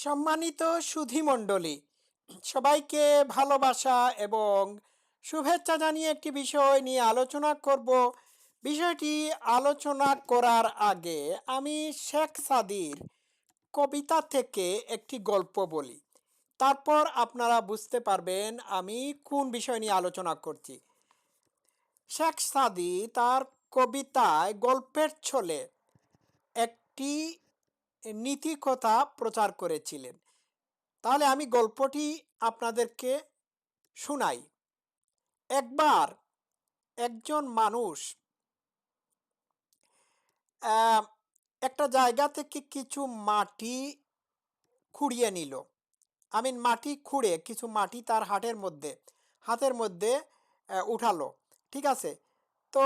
সম্মানিত সুধীমণ্ডলী সবাইকে ভালোবাসা এবং শুভেচ্ছা জানিয়ে একটি বিষয় নিয়ে আলোচনা করব। বিষয়টি আলোচনা করার আগে আমি শেখ সাদির কবিতা থেকে একটি গল্প বলি। তারপর আপনারা বুঝতে পারবেন আমি কোন বিষয় নিয়ে আলোচনা করছি। শেখ সাদি তার কবিতায় গল্পের ছলে একটি নীতি কথা প্রচার করেছিলেন। তাহলে আমি গল্পটি আপনাদেরকে শোনাই। একবার একজন মানুষ একটা জায়গা থেকে কিছু মাটি খুঁড়িয়ে নিল। আমি মাটি খুঁড়ে কিছু মাটি তার হাটের মধ্যে, হাতের মধ্যে উঠালো। ঠিক আছে? তো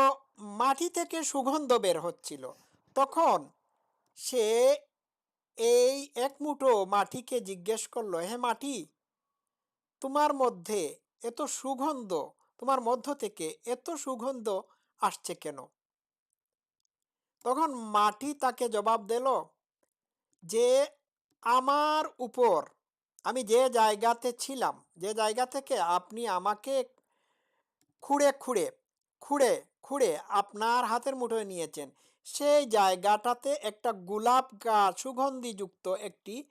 মাটি থেকে সুগন্ধ বের হচ্ছিল। তখন সে এই এক মুঠো মাটিকে জিজ্ঞেস করল, হে মাটি, তোমার মধ্যে এত সুগন্ধ, তোমার মধ্য থেকে এত সুগন্ধ আসছে কেন? তখন মাটি তাকে জবাব দিল, যে আমার উপর আমি যে জায়গাতে ছিলাম, যে জায়গা থেকে আপনি আমাকে খুঁড়ে খুঁড়ে খুঁড়ে খুঁড়ে আপনার হাতের মুঠোয় নিয়েছেন সেই জায়গাটাতে একটা গোলাপ গাছ সুগন্ধিযুক্ত একটি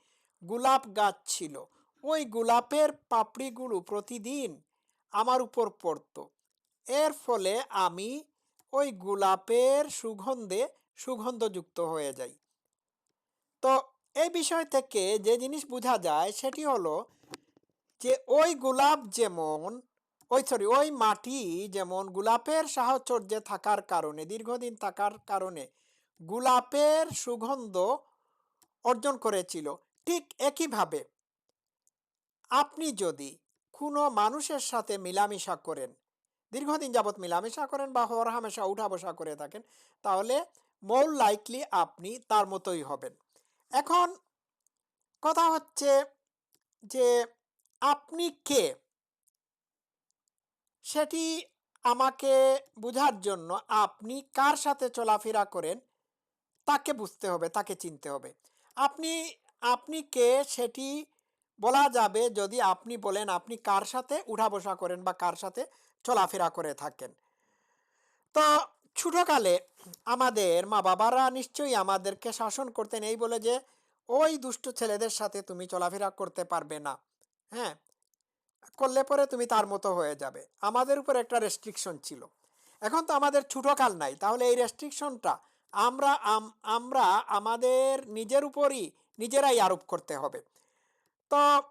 গোলাপ গাছ ছিল। ওই গোলাপের পাপড়িগুলো প্রতিদিন আমার উপর পড়তো। এর ফলে আমি ওই গোলাপের সুগন্ধে সুগন্ধযুক্ত হয়ে যাই। তো এই বিষয় থেকে যে জিনিস বোঝা যায় সেটি হলো যে ওই গোলাপ যেমন ওই সরি ওই মাটি যেমন গোলাপের সাহচর্যে থাকার কারণে, দীর্ঘদিন থাকার কারণে গোলাপের সুগন্ধ অর্জন করেছিল। ঠিক একইভাবে আপনি যদি কোনো মানুষের সাথে মিলামিশা করেন, দীর্ঘদিন যাবৎ মিলামেশা করেন বা হর হামেশা উঠা বসা করে থাকেন, তাহলে মোর লাইকলি আপনি তার মতোই হবেন। এখন কথা হচ্ছে যে আপনি কে? সেটি আমাকে বোঝার জন্য আপনি কার সাথে চলাফেরা করেন, তাকে বুঝতে হবে, তাকে চিনতে হবে। আপনি আপনি কে সেটি বলা যাবে যদি আপনি বলেন আপনি কার সাথে উঠা বসা করেন বা কার সাথে চলাফেরা করে থাকেন। তো ছোটকালে আমাদের মা বাবারা নিশ্চয়ই আমাদেরকে শাসন করতেন এই বলে যে, ওই দুষ্ট ছেলেদের সাথে তুমি চলাফেরা করতে পারবে না। হ্যাঁ? করলে পরে তুমি তার মতো হয়ে যাবে। আমাদের উপর একটা রেস্ট্রিকশন ছিল। এখন তো আমাদের ছোটকাল নাই। তাহলে এই রেস্ট্রিকশনটা আমরা আম- আমরা আমাদের নিজের উপরই, নিজেরাই আরোপ করতে হবে। তো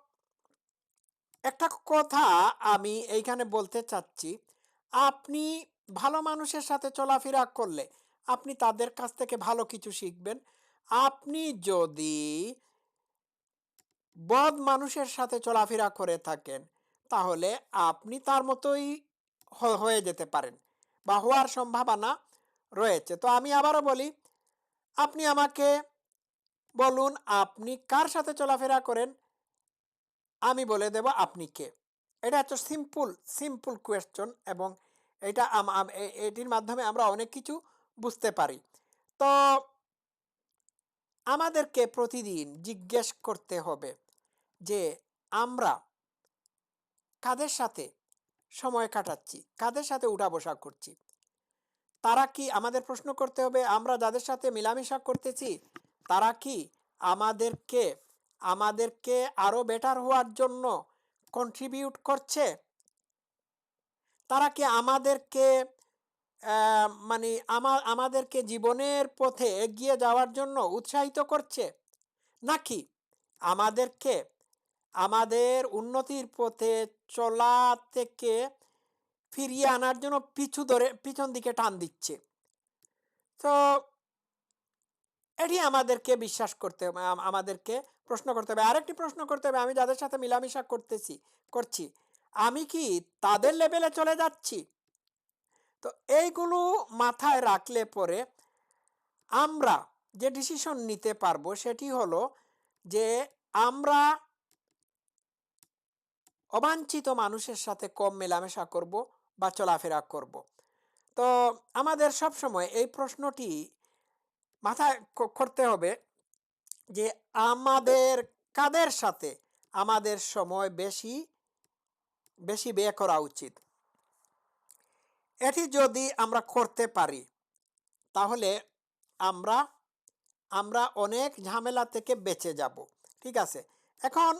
একটা কথা আমি এইখানে বলতে চাচ্ছি, আপনি ভালো মানুষের সাথে চলাফেরা করলে আপনি তাদের কাছ থেকে ভালো কিছু শিখবেন। আপনি যদি বদ মানুষের সাথে চলাফেরা করে থাকেন তাহলে আপনি তার মতোই হয়ে যেতে পারেন বা হওয়ার সম্ভাবনা রয়েছে। তো আমি আবারও বলি, আপনি আমাকে বলুন আপনি কার সাথে চলাফেরা করেন? আমি বলে দেব আপনি কে? এটা হচ্ছে সিম্পল সিম্পল কোয়েশ্চন এবং এটা এটির মাধ্যমে আমরা অনেক কিছু বুঝতে পারি। তো আমাদেরকে প্রতিদিন জিজ্ঞেস করতে হবে যে আমরা কাদের সাথে সময় কাটাচ্ছি? কাদের সাথে উঠা বসা করছি? তারা কি আমাদের প্রশ্ন করতে হবে, আমরা যাদের সাথে মেলামেশা করতেছি, তারা কি আমাদেরকে আমাদেরকে আরও বেটার হওয়ার জন্য কন্ট্রিবিউট করছে? তারা কি আমাদেরকে মানে আমা, আমাদেরকে জীবনের পথে এগিয়ে যাওয়ার জন্য উৎসাহিত করছে? নাকি আমাদেরকে আমাদের উন্নতির পথে চলা থেকে ফিরিয়ে আনার জন্য পিছু ধরে, পিছন দিকে টান দিচ্ছে। তো এটি আমাদেরকে বিশ্বাস করতে হবে আমাদেরকে প্রশ্ন করতে হবে। আরেকটি প্রশ্ন করতে হবে, আমি যাদের সাথে মিলামিশা করতেছি, করছি, আমি কি তাদের লেভেলে চলে যাচ্ছি? তো এইগুলো মাথায় রাখলে পরে আমরা যে ডিসিশন নিতে পারব সেটি হলো যে আমরা অবাঞ্ছিত মানুষের সাথে কম মেলামেশা করব বা চলাফেরা করব। তো আমাদের সব সময় এই প্রশ্নটি মাথায় করতে হবে যে আমাদের কাদের সাথে আমাদের সময় বেশি বেশি ব্যয় করা উচিত? এটি যদি আমরা করতে পারি, তাহলে আমরা আমরা অনেক ঝামেলা থেকে বেঁচে যাব। ঠিক আছে? এখন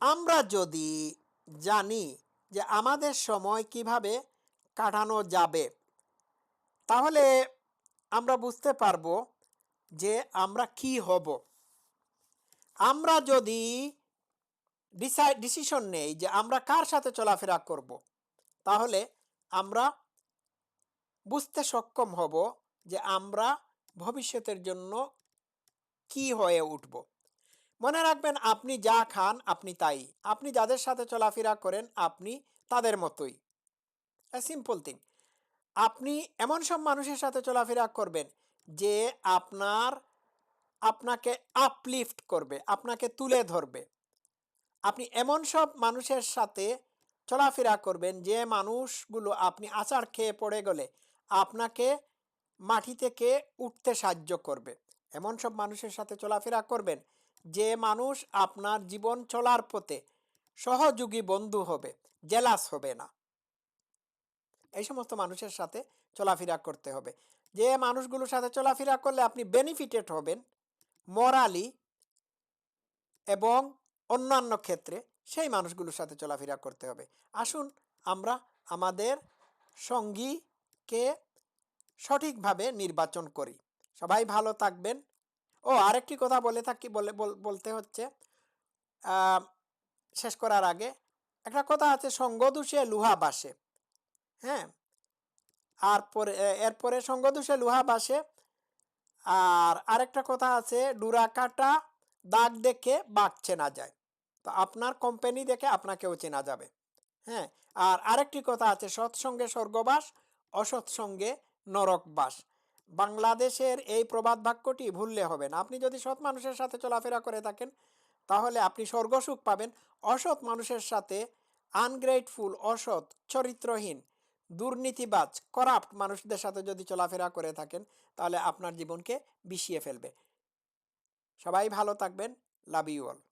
আমরা যদি জানি যে আমাদের সময় কীভাবে কাটানো যাবে, তাহলে আমরা বুঝতে পারব যে আমরা কি হব। আমরা যদি ডিসাইড ডিসিশন নেই যে আমরা কার সাথে চলাফেরা করব, তাহলে আমরা বুঝতে সক্ষম হব যে আমরা ভবিষ্যতের জন্য কি হয়ে উঠব। মনে রাখবেন আপনি যা খান আপনি তাই। আপনি যাদের সাথে চলাফেরা করেন আপনি তাদের মতোই। সিম্পল থিং আপনি এমন সব মানুষের সাথে চলাফেরা করবেন যে আপনার, আপনাকে আপলিফট করবে, আপনাকে তুলে ধরবে। আপনি এমন সব মানুষের সাথে চলাফেরা করবেন যে মানুষগুলো আপনি আচার খেয়ে পড়ে গেলে আপনাকে মাটি থেকে উঠতে সাহায্য করবে। এমন সব মানুষের সাথে চলাফেরা করবেন যে মানুষ আপনার জীবন চলার পথে সহযোগী বন্ধু হবে, জেলাস হবে না। এই সমস্ত মানুষের সাথে চলাফেরা করতে হবে। যে মানুষগুলোর সাথে চলাফেরা করলে আপনি বেনিফিটেড হবেন মরালি এবং অন্যান্য ক্ষেত্রে সেই মানুষগুলোর সাথে চলাফেরা করতে হবে। আসুন আমরা আমাদের সঙ্গীকে সঠিকভাবে নির্বাচন করি। সবাই ভালো থাকবেন। ও, আরেকটি কথা বলে থাকি, বলে, বল- বলতে হচ্ছে শেষ করার আগে, একটা কথা আছে সঙ্গদোষে লোহা বাসে হ্যাঁ? আর পরে এরপরে সঙ্গদোষে লোহা বাসে, আর আরেকটা কথা আছে, ডুরা কাটা দাগ দেখে বাঘ চেনা যায়, তো আপনার কোম্পানি দেখে আপনাকেও চেনা যাবে হ্যাঁ? আর আরেকটি কথা আছে, সৎসঙ্গে স্বর্গবাস, অসৎসঙ্গে নরকবাস বাংলাদেশের এই প্রবাদ বাক্যটি ভুললে হবে না। আপনি যদি সৎ মানুষের সাথে চলাফেরা করে থাকেন, তাহলে আপনি স্বর্গসুখ পাবেন। অসৎ মানুষের সাথে আনগ্রেটফুল অসৎ, চরিত্রহীন, দুর্নীতিবাজ করাপ্ট মানুষদের সাথে যদি চলাফেরা করে থাকেন, তাহলে আপনার জীবনকে বিষিয়ে ফেলবে। সবাই ভালো থাকবেন। Love you all